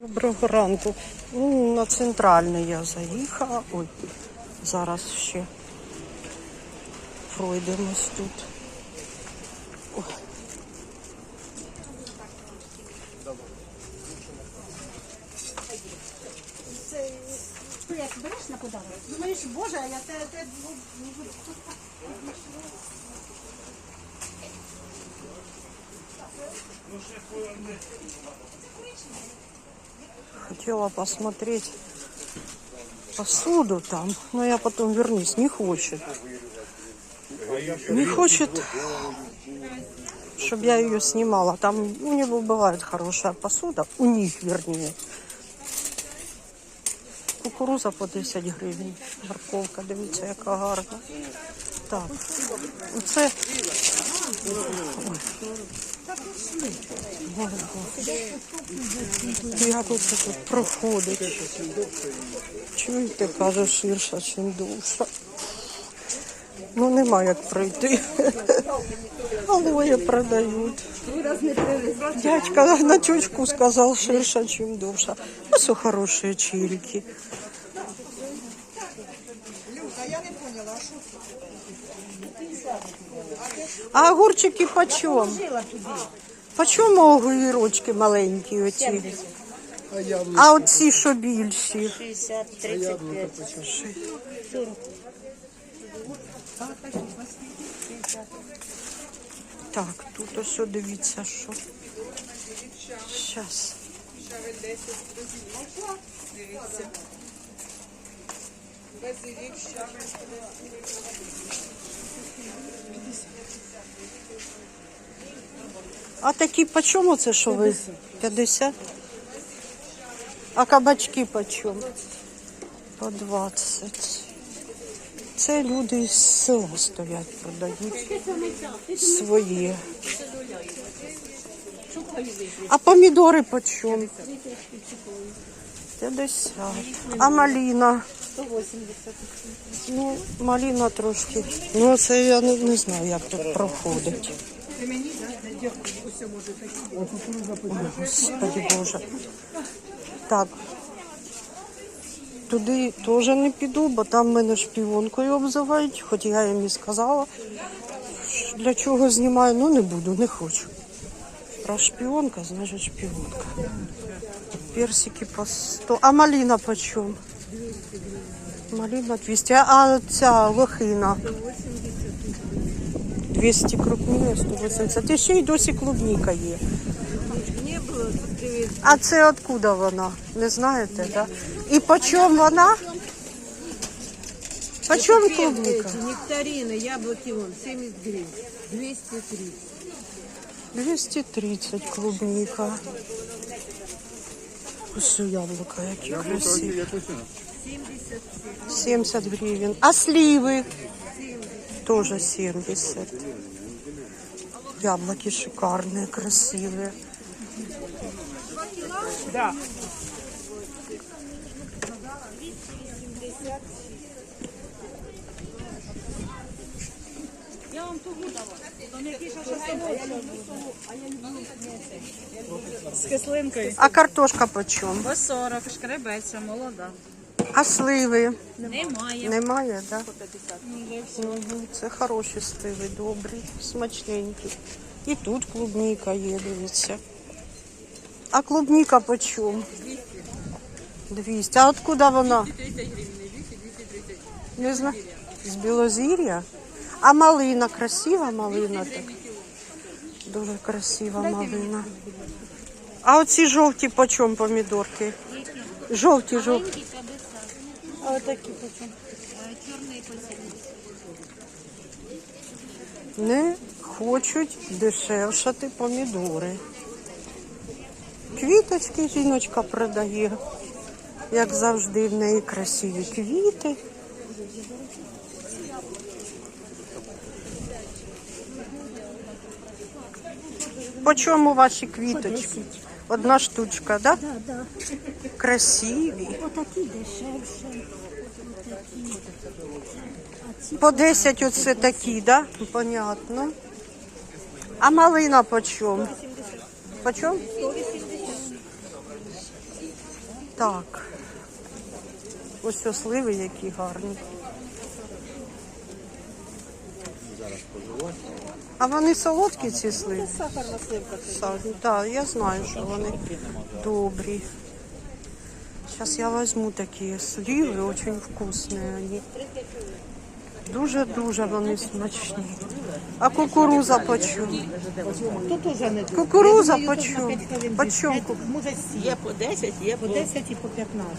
Доброго ранку. На центральний я заїхала. Ой, зараз ще пройдемось тут. Думаєш, боже, а я те, те ну, ну, Хотела посмотреть посуду там, но я потом вернусь. Не хочет. Не хочет, чтобы я ее снимала. Там у него бывает хорошая посуда, у них вернее. Кукуруза по 10 гривень, морковка, дивіться, яка гарна. Так, оце. Ой. Як тут проходить? Чому ти кажеш ширша, ніж довша? Ну нема як пройти. Алоє продають. Дядька на чучку сказал ширша, чем довша. Ну, все хорошие А огурчики почем? Почем огірочки маленькі оці? А оці що більші? 60, 35. Так, тут ось дивіться, що. Щас. А такі по чому це що ви? 50? А кабачки по чому? По 20. Це люди з села стоять, продають свої. А помідори по чому? 50. А маліна? 180. Ну, маліна трошки. Ну, це я не, не знаю, як тут проходить. Господи Боже. Так. Туди теж не піду, бо там мене шпіонкою обзивають, хоч я їм і сказала, для чого знімаю, ну не буду, не хочу. Про шпіонка, значить шпіонка. Персики по 100. А малина по чому? Малина 200. А ця лохина? 200 крупніє, 180. І ще й досі клубніка є. А це откуда вона? Не знаєте, так? Да? І по чому вона? По чому клубніка? Нектарины, яблоки вон, 70 гривен. 230. 230 клубніка. Ось яблука, які красиві. 70 гривень. А сливи? Тоже 70. Яблоки шикарные, красивые. З кислинкою. А картошка почем? По 40, шкребеться, молода. А сливи? Немає. Немає, так? Да? Угу. Це хороші сливи, добрі, смачненькі. І тут клубніка є, дивіться. А клубніка по чому? 200. А откуда вона? Не знаю. З Білозір'я? А малина, красива малина так? Дуже красива малина. А оці жовті по чому помідорки? Жовті, жовті. А вот такие почему? не хочуть дешевшати помідори. Квіточки жіночка продає, як завжди, в неї красиві квіти. По чому ваші квіточки? Одна штучка, так? Да? Да, да. Красиві. Отакі дешевше. По 10 оце такі, да? Понятно. А малина по чому? По чому? Так. Ось ось сливи які гарні. А вони солодкі ці сливи? Сахарна сливка. Так, да, я знаю, що вони добрі. Зараз я візьму такі сливи, дуже вкусні вони. Дуже-дуже вони смачні. А кукуруза уже не Кукуруза хвилин Почем? десь. Може. Є по 10, є По по 10 і по 15.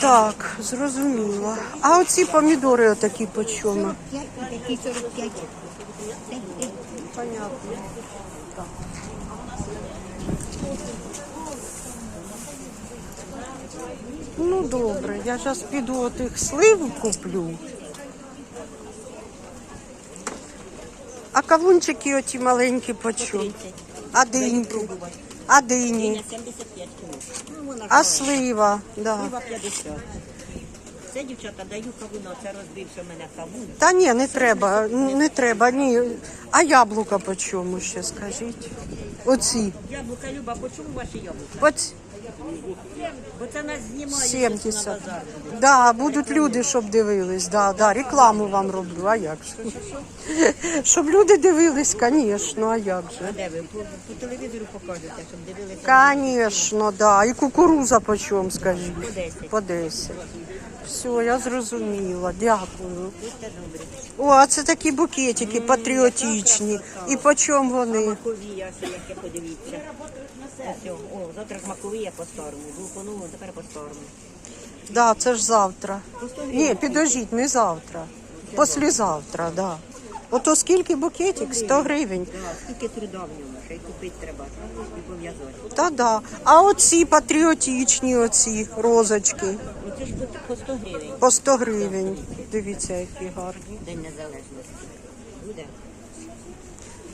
Так, зрозуміло. А оці помідори отакі почому? 45, такі 45. Понятно. Так. Ну добре, я зараз піду отих слив куплю. А кавунчики оті маленькі почу. А диньки? А дині? 75 кг. Ну, вона А слива? Да. Пива 50. Це, дівчата, даю кавуно, це розбився в мене кавун. Та ні, не треба, не треба, ні. А яблука по чому ще скажіть? Оці. Яблука, Люба, по чому ваші яблука? По Бо це нас знімають 70. на базар. Да, будуть люди, щоб дивились. Да, да, рекламу вам роблю, а як же? Щоб люди дивились, звісно, а як А же? де ви? По, по телевізору покажете, щоб дивилися. Звісно, да. І кукуруза по чому, скажіть? По 10. По 10. Все, я зрозуміла, дякую. О, а це такі букетики патріотичні. І по чому вони? Маковія, все яке подивіться. Ось, о, завтра ж маковія по старому. Був по новому, тепер по старому. Да, це ж завтра. Ні, підождіть, не завтра. Послізавтра, да. Ото скільки букетик? 100 гривень. Да, скільки труда в ньому, ще й купити треба. І пов'язати. Та да. А оці патріотичні оці розочки Оце ж по, по 100 гривень. по 100 гривень. Дивіться, які гарні. День незалежності. Буде?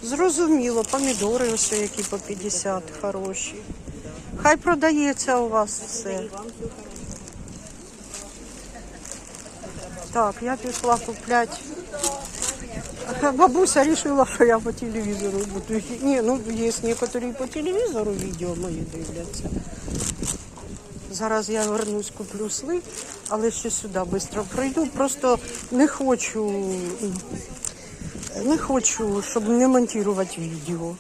Зрозуміло, помідори ось які по 50 хороші. Хай продається у вас все. Так, я пішла купляти. Бабуся вирішила, що я по телевізору буду. Ні, ну є некоторі по телевізору відео мої дивляться. Зараз я вернусь, куплю слив, але ще сюди швидко пройду. Просто не хочу, не хочу, щоб не монтувати відео.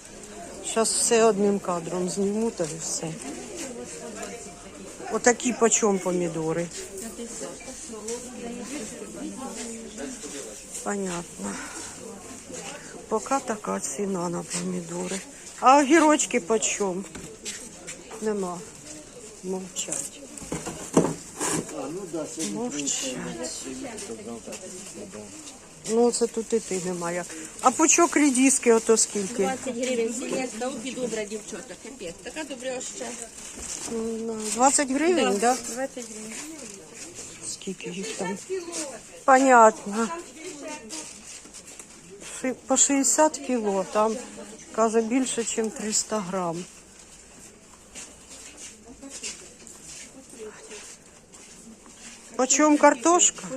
Зараз все одним кадром зніму та і все. Отакі почем помідори. Понятно. Поки така ціна на помідори. А огірочки почем? Нема. Мовчать. Мовчать. Ну, це тут і ти немає. А пучок рідіски ото скільки? 20 гривень сінецька, обі добра дівчата, капець. Така добра ще. Ну, 20 гривень, так? Да? 20 гривень. Скільки їх там? Понятно. По 60 кіло, там, каже, більше, ніж 300 грам. Почем картошка?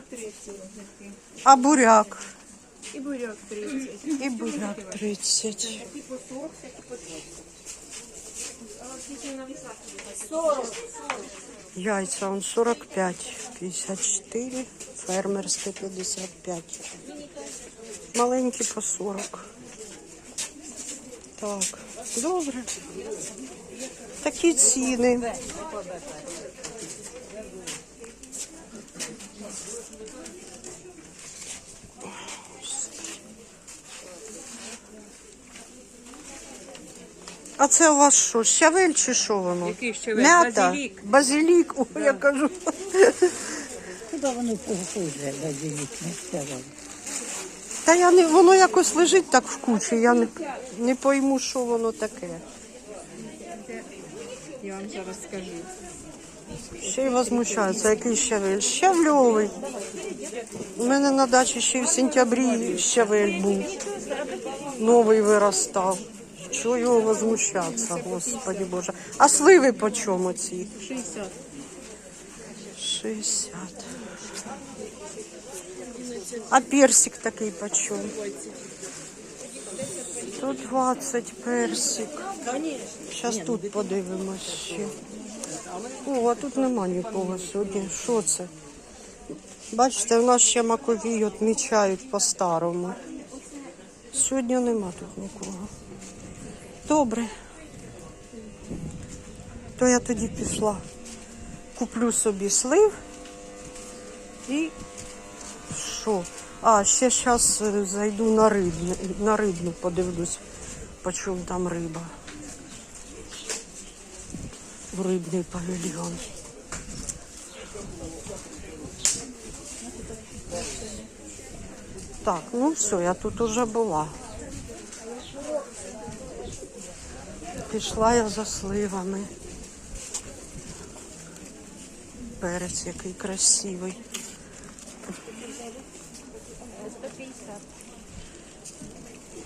А буряк? І буряк 30. І буряк 30. Яйця он 45, 54, фермерське 55. Маленькі по 40. Так, добре. Такі ціни. А це у вас що, щавель чи що воно? Який щавель? Мята? Базилік. Базилік, о, я кажу. Хіба воно похоже, базилік, не сказав. Та я не, воно якось лежить так в кучі, я не, не пойму, що воно таке. Я вам зараз скажу. Ще й возмущаються, який щавель. Щавльовий. У мене на дачі ще в сентябрі щавель був. Новий виростав. Чого його возмущатися, господи Боже. А сливи по чому ці? 60. 60. А персик такий по чому? 120 персик. Зараз тут подивимось. О, а тут нема нікого сьогодні. Що це? Бачите, у нас ще маковій відмічають по-старому. Сьогодні нема тут нікого. Добре. То я тоді пішла. Куплю собі слив і що? А, ще зараз зайду на рибну, на рибну подивлюсь, по чому там риба. В рибний павільйон. Так, ну все, я тут уже була. Пішла я за сливами. Перець який красивий.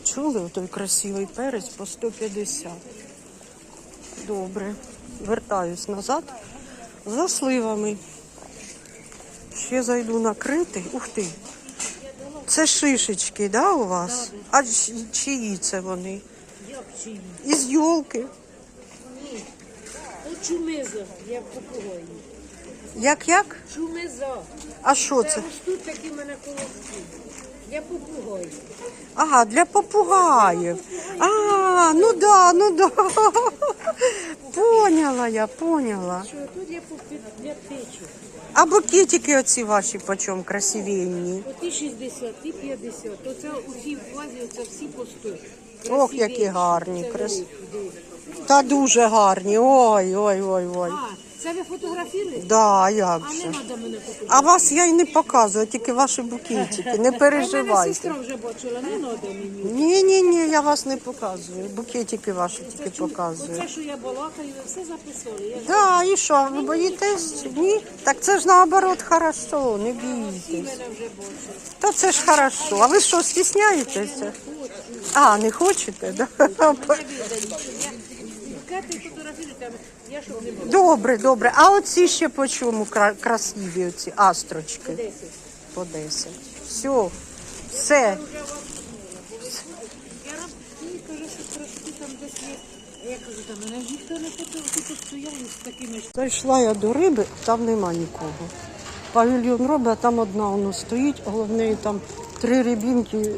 Чули отой красивий перець по 150. Добре. Вертаюсь назад за сливами. Ще зайду накрити. Ух ти. Це шишечки, да, у вас? А чиї це вони? Із йолки. О, чумиза, я попугаю. Як як? Чумиза. А що Це тут такі мене колоски. Я попугаю. Ага, для попугаїв. А, ну да, ну да. Поняла я, поняла. Що тут я попи- для печу. А букетики оці ваші почем красивенні. Оті 60, і 50. Оце усі в вазі, оце всі по 100. Ох, які гарні, крас-. Та дуже гарні. Ой, ой, ой, ой. А, це ви фотографіруєте? Да, як А же. не треба мене фотографувати. А вас я й не показую, тільки ваші букетики. Не А мене переживайте. сестра вже бачила, не треба мені. Ні, ні, ні, я вас не показую. Букетики ваші тільки показую. Оце, що я балакаю, ви все записали. Я ж Да, і що, ви боїтесь? Ні? Так це ж наоборот хорошо, не бійтесь. мене вже бачили. Та це ж хорошо. А ви що, стісняєтеся? А, не хочете? Да? Букети я щоб не було. Добре, добре. А оці ще по чому кра- красиві оці астрочки? 10. По 10. Все. Все. Я мені каже, що трошки там десь є. Я кажу, там мене ніхто не хотів, тут стояли з такими. Зайшла я до риби, там нема нікого. Павільйон робить, а там одна воно стоїть, неї там три рибінки е,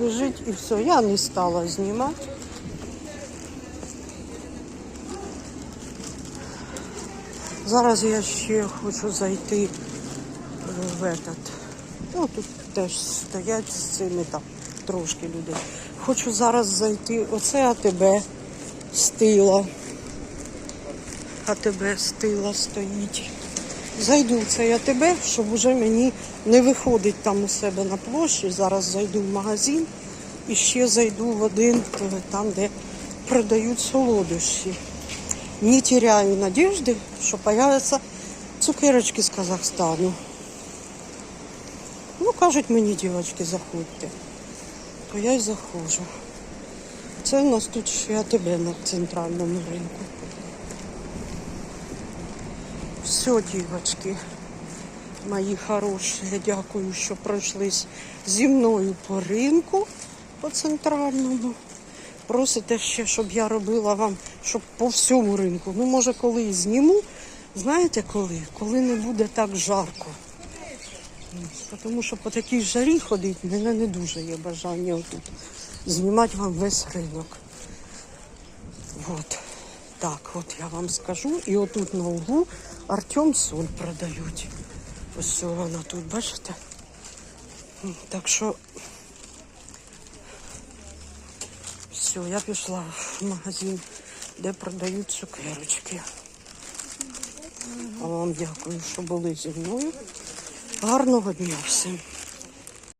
лежить і все. Я не стала знімати. Зараз я ще хочу зайти е, в этот. Ну, тут теж стоять з цими там трошки людей. Хочу зараз зайти. Оце АТБ стила. АТБ стила стоїть. Зайду в цей АТБ, щоб уже мені не виходить там у себе на площі. Зараз зайду в магазин і ще зайду в один, е, там, де продають солодощі. Не теряю надежди, що появляться цукерочки з Казахстану. Ну, кажуть мені, дівчатки, заходьте. То я й заходжу. Це у нас тут ще АТБ на центральному ринку. Все, дівчатки, мої хороші, дякую, що пройшлись зі мною по ринку по центральному. Просите ще, щоб я робила вам, щоб по всьому ринку. Ну, може, коли і зніму. Знаєте коли? Коли не буде так жарко. Тому що по такій жарі ходить, в мене не дуже є бажання отут знімати вам весь ринок. Вот. Так, от я вам скажу. І отут на углу Артем соль продають. Ось вона тут, бачите? Так що все, я пішла в магазин, де продають цукерочки. А вам дякую, що були зі мною. Гарного дня всім.